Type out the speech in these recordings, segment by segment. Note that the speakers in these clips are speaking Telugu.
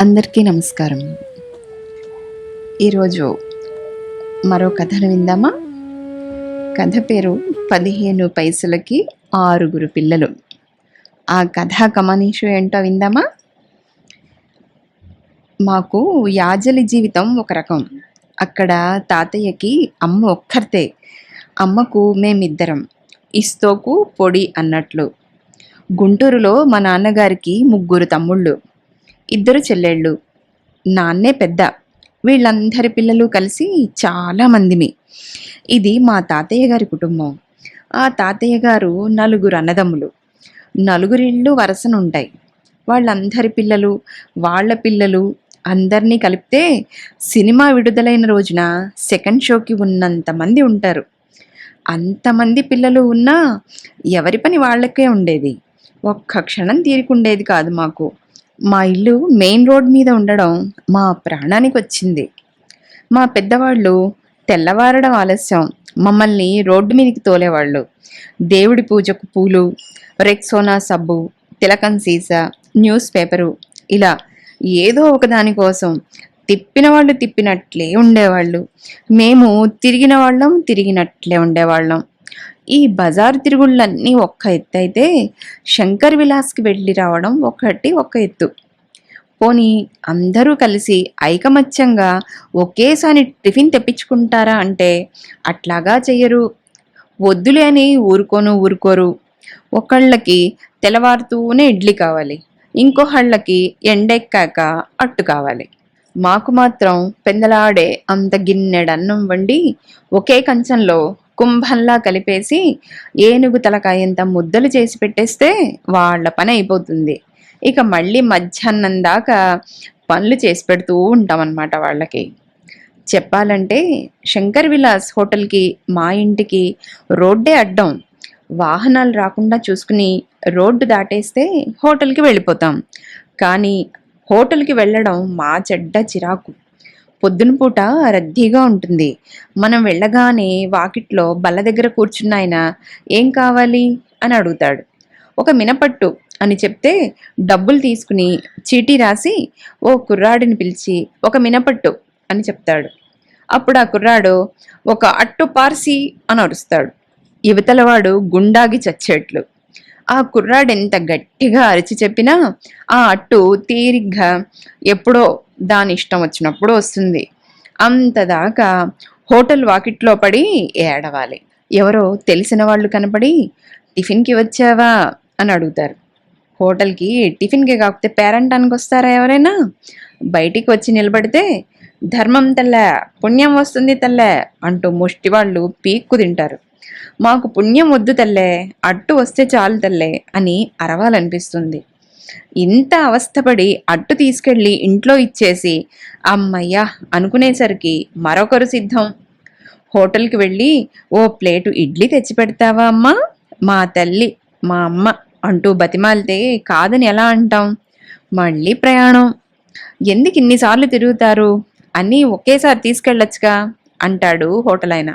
అందరికీ నమస్కారం. ఈరోజు మరో కథను విందామా? కథ పేరు పదిహేను పైసలకి ఆరుగురు పిల్లలు. ఆ కథ కమనీషు ఏంటో విందామా? మాకు యాజలి జీవితం ఒక రకం. అక్కడ తాతయ్యకి అమ్మ ఒక్కరితే. అమ్మకు మేమిద్దరం. ఇస్తోకు పొడి అన్నట్లు. గుంటూరులో మా నాన్నగారికి ముగ్గురు తమ్ముళ్ళు. ఇద్దరు చెల్లెళ్ళు. నాన్నే పెద్ద. వీళ్ళందరి పిల్లలు కలిసి చాలామందిమి ఇది మా తాతయ్య గారి కుటుంబం. ఆ తాతయ్య గారు నలుగురు అన్నదమ్ములు. నలుగురిళ్ళు వరసనుంటాయి. వాళ్ళందరి పిల్లలు వాళ్ళ పిల్లలు అందరినీ కలిపితే సినిమా విడుదలైన రోజున సెకండ్ షోకి ఉన్నంతమంది ఉంటారు. అంతమంది పిల్లలు ఉన్నా ఎవరి పని వాళ్ళకే ఉండేది. ఒక్క క్షణం తీరికుండేది కాదు మాకు. మా ఇల్లు మెయిన్ రోడ్ మీద ఉండడం మా ప్రాణానికి వచ్చింది. మా పెద్దవాళ్ళు తెల్లవారడం ఆలస్యం. మమ్మల్ని రోడ్డు మీదకి తోలేవాళ్ళు. దేవుడి పూజకు పూలు రెక్సోనా సబ్బు తిలకం సీసా న్యూస్ పేపరు ఇలా ఏదో ఒకదాని కోసం తిప్పిన వాళ్ళు తిప్పినట్లే ఉండేవాళ్ళు. మేము తిరిగిన వాళ్ళం తిరిగినట్లే ఉండేవాళ్ళం. ఈ బజారు తిరుగుళ్ళన్నీ ఒక్క ఎత్తు అయితే శంకర్ విలాస్కి వెళ్ళి రావడం ఒకటి ఒక ఎత్తు. పోనీ అందరూ కలిసి ఐకమత్యంగా ఒకేసారి టిఫిన్ తెప్పించుకుంటారా అంటే అట్లాగా చెయ్యరు. వద్దులే అని ఊరుకోను ఊరుకోరు. ఒకళ్ళకి తెల్లవారుతూనే ఇడ్లీ కావాలి. ఇంకొకళ్ళకి ఎండెక్కాక అట్టు కావాలి. మాకు మాత్రం పెందలాడే అంత గిన్నెడన్నం వండి ఒకే కంచంలో కుంభంలా కలిపేసి ఏనుగు తలకాయంత ముద్దలు చేసి పెట్టేస్తే వాళ్ళ పని అయిపోతుంది. ఇక మళ్ళీ మధ్యాహ్నం దాకా పనులు చేసి పెడుతూ ఉంటామన్నమాట వాళ్ళకి. చెప్పాలంటే శంకర్ విలాస్ హోటల్కి మా ఇంటికి రోడ్డే అడ్డం. వాహనాలు రాకుండా చూసుకుని రోడ్డు దాటేస్తే హోటల్కి వెళ్ళిపోతాం. కానీ హోటల్కి వెళ్ళడం మా చెడ్డ చిరాకు. పొద్దున పూట రద్దీగా ఉంటుంది. మనం వెళ్ళగానే వాకిట్లో బల్ల దగ్గర కూర్చున్న ఆయన ఏం కావాలి? అని అడుగుతాడు. ఒక మినపట్టు అని చెప్తే డబ్బులు తీసుకుని చీటీ రాసి ఓ కుర్రాడిని పిలిచి ఒక మినపట్టు అని చెప్తాడు. అప్పుడు ఆ కుర్రాడు ఒక అట్టు పార్సి అని అరుస్తాడు. యువతలవాడు గుండాగి చచ్చేట్లు. ఆ కుర్రాడు ఎంత గట్టిగా అరిచి చెప్పినా ఆ అట్టు తీరిగ్గా ఎప్పుడో దాని ఇష్టం వచ్చినప్పుడు వస్తుంది. అంతదాకా హోటల్ వాకిట్లో పడి ఏడవాలి. ఎవరో తెలిసిన వాళ్ళు కనపడి టిఫిన్కి వచ్చావా? అని అడుగుతారు. హోటల్కి టిఫిన్కి కాకపోతే పేరంటానికి వస్తారా ఎవరైనా? బయటికి వచ్చి నిలబడితే ధర్మం తెల్లే పుణ్యం వస్తుంది తెల్లే అంటూ ముష్టి వాళ్ళు పీక్కు తింటారు. మాకు పుణ్యం వద్దు తల్లే అట్టు వస్తే చాలు తల్లే అని అరవాలనిపిస్తుంది. ఇంత అవస్థపడి అట్టు తీసుకెళ్ళి ఇంట్లో ఇచ్చేసి అమ్మయ్యా అనుకునేసరికి మరొకరు సిద్ధం. హోటల్కి వెళ్ళి ఓ ప్లేటు ఇడ్లీ తెచ్చి పెడతావా అమ్మా? మా తల్లి మా అమ్మ అంటూ బతిమాలితే కాదని ఎలా అంటాం? మళ్ళీ ప్రయాణం. ఎందుకు ఇన్నిసార్లు తిరుగుతారు? అన్నీ ఒకేసారి తీసుకెళ్ళొచ్చుగా అంటాడు హోటల్ ఆయన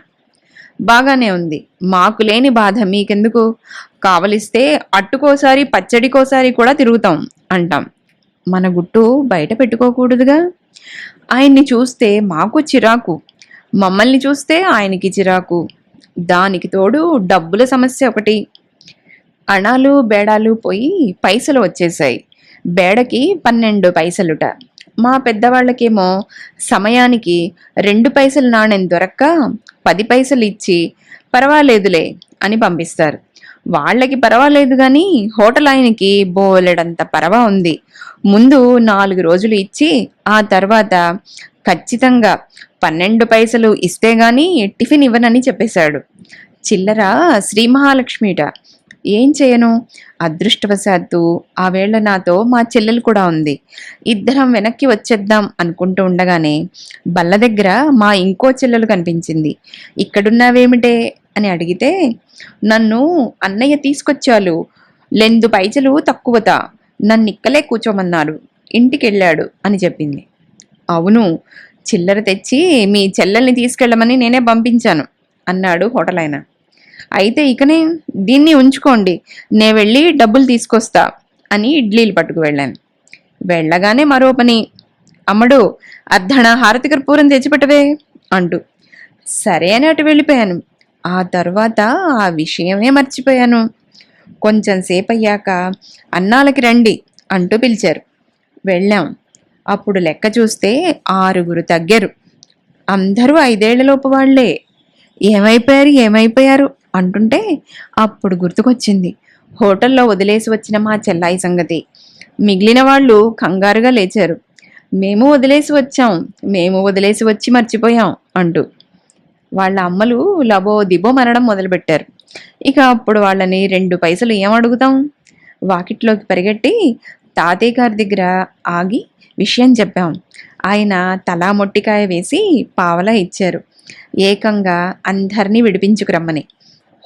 బాగానే ఉంది. మాకు లేని బాధ. మీకెందుకు? కావలిస్తే అట్టుకోసారి పచ్చడికోసారి కూడా తిరుగుతాం అంటాం. మన గుట్టు బయట పెట్టుకోకూడదుగా? ఆయన్ని చూస్తే మాకు చిరాకు. మమ్మల్ని చూస్తే ఆయనకి చిరాకు. దానికి తోడు డబ్బుల సమస్య ఒకటి. అణాలు బేడాలు పోయి పైసలు వచ్చేసాయి. బేడకి పన్నెండు పైసలుట. మా పెద్దవాళ్ళకేమో సమయానికి రెండు పైసలు నాణెం దొరక్క పది పైసలు ఇచ్చి పర్వాలేదులే అని పంపిస్తారు. వాళ్ళకి పర్వాలేదు కానీ హోటల్ ఆయనకి బోలెడంత పరవా ఉంది. ముందు నాలుగు రోజులు ఇచ్చి ఆ తర్వాత ఖచ్చితంగా పన్నెండు పైసలు ఇస్తే గాని టిఫిన్ ఇవ్వనని చెప్పేశాడు. చిల్లర శ్రీ మహాలక్ష్మిట. ఏం చేయను? అదృష్టవశాత్తు ఆ వేళ నాతో మా చెల్లెలు కూడా ఉంది. ఇద్దరం వెనక్కి వచ్చేద్దాం అనుకుంటూ ఉండగానే బల్ల దగ్గర మా ఇంకో చెల్లెలు కనిపించింది. ఇక్కడున్నావేమిటే? అని అడిగితే నన్ను అన్నయ్య తీసుకొచ్చాలు. లెందు పైచలు తక్కువత. నన్ను ఇక్కలే కూర్చోమన్నారు. ఇంటికెళ్ళాడు అని చెప్పింది. అవును చిల్లర తెచ్చి మీ చెల్లెల్ని తీసుకెళ్ళమని నేనే పంపించాను అన్నాడు హోటల్ ఆయన అయితే ఇకనే దీన్ని ఉంచుకోండి. నే వెళ్ళి డబ్బులు తీసుకొస్తా అని ఇడ్లీలు పట్టుకు వెళ్ళాను. వెళ్ళగానే మరో పని. అమ్మడు అర్ధణ హారతి కర్పూరం తెచ్చిపెట్టవే అంటూ. సరే అని అటు వెళ్ళిపోయాను. ఆ తర్వాత ఆ విషయమే మర్చిపోయాను. కొంచెం సేపు అయ్యాక అన్నాలకి రండి అంటూ పిలిచారు. వెళ్ళాం. అప్పుడు లెక్క చూస్తే ఆరుగురు తగ్గారు. అందరూ ఐదేళ్ళలోపు వాళ్ళే. ఏమైపోయారు? ఏమైపోయారు? అంటుంటే అప్పుడు గుర్తుకొచ్చింది. హోటల్లో వదిలేసి వచ్చిన మా చెల్లాయి సంగతి. మిగిలిన వాళ్ళు కంగారుగా లేచారు. మేము వదిలేసి వచ్చాం. మేము వదిలేసి వచ్చి మర్చిపోయాం అంటూ. వాళ్ళ అమ్మలు లబో దిబో మనడం మొదలుపెట్టారు. ఇక అప్పుడు వాళ్ళని రెండు పైసలు ఏం అడుగుతాం? వాకిట్లోకి పరిగెట్టి తాతయ్య గారి దగ్గర ఆగి విషయం చెప్పాం. ఆయన తలా మొట్టికాయ వేసి పావలా ఇచ్చారు. ఏకంగా అందరినీ విడిపించుకురమ్మని.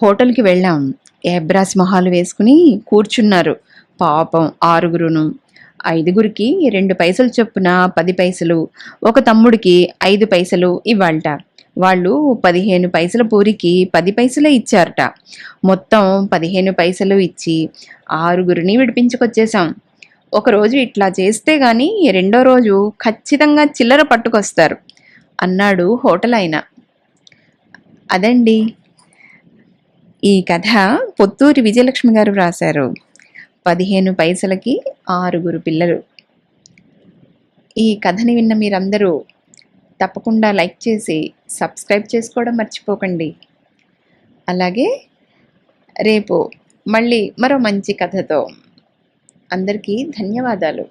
హోటల్కి వెళ్ళాం. ఏబ్రాస్ మొహాలు వేసుకుని కూర్చున్నారు. పాపం ఆరుగురును. ఐదుగురికి రెండు పైసలు చొప్పున పది పైసలు ఒక తమ్ముడికి ఐదు పైసలు ఇవ్వాలట. వాళ్ళు పదిహేను పైసల పూరికి పది పైసలే ఇచ్చారట. మొత్తం పదిహేను పైసలు ఇచ్చి ఆరుగురిని విడిపించుకొచ్చేసాం. ఒకరోజు ఇట్లా చేస్తే కానీ రెండో రోజు ఖచ్చితంగా చిల్లర పట్టుకొస్తారు అన్నాడు హోటల్ ఆయన. అదండి ఈ కథ పొత్తూరి విజయలక్ష్మి గారు వ్రాశారు. పదిహేను పైసలకి ఆరుగురు పిల్లలు. ఈ కథని విన్న మీరందరూ తప్పకుండా లైక్ చేసి సబ్స్క్రైబ్ చేసుకోవడం మర్చిపోకండి. అలాగే రేపు మళ్ళీ మరో మంచి కథతో. అందరికీ ధన్యవాదాలు.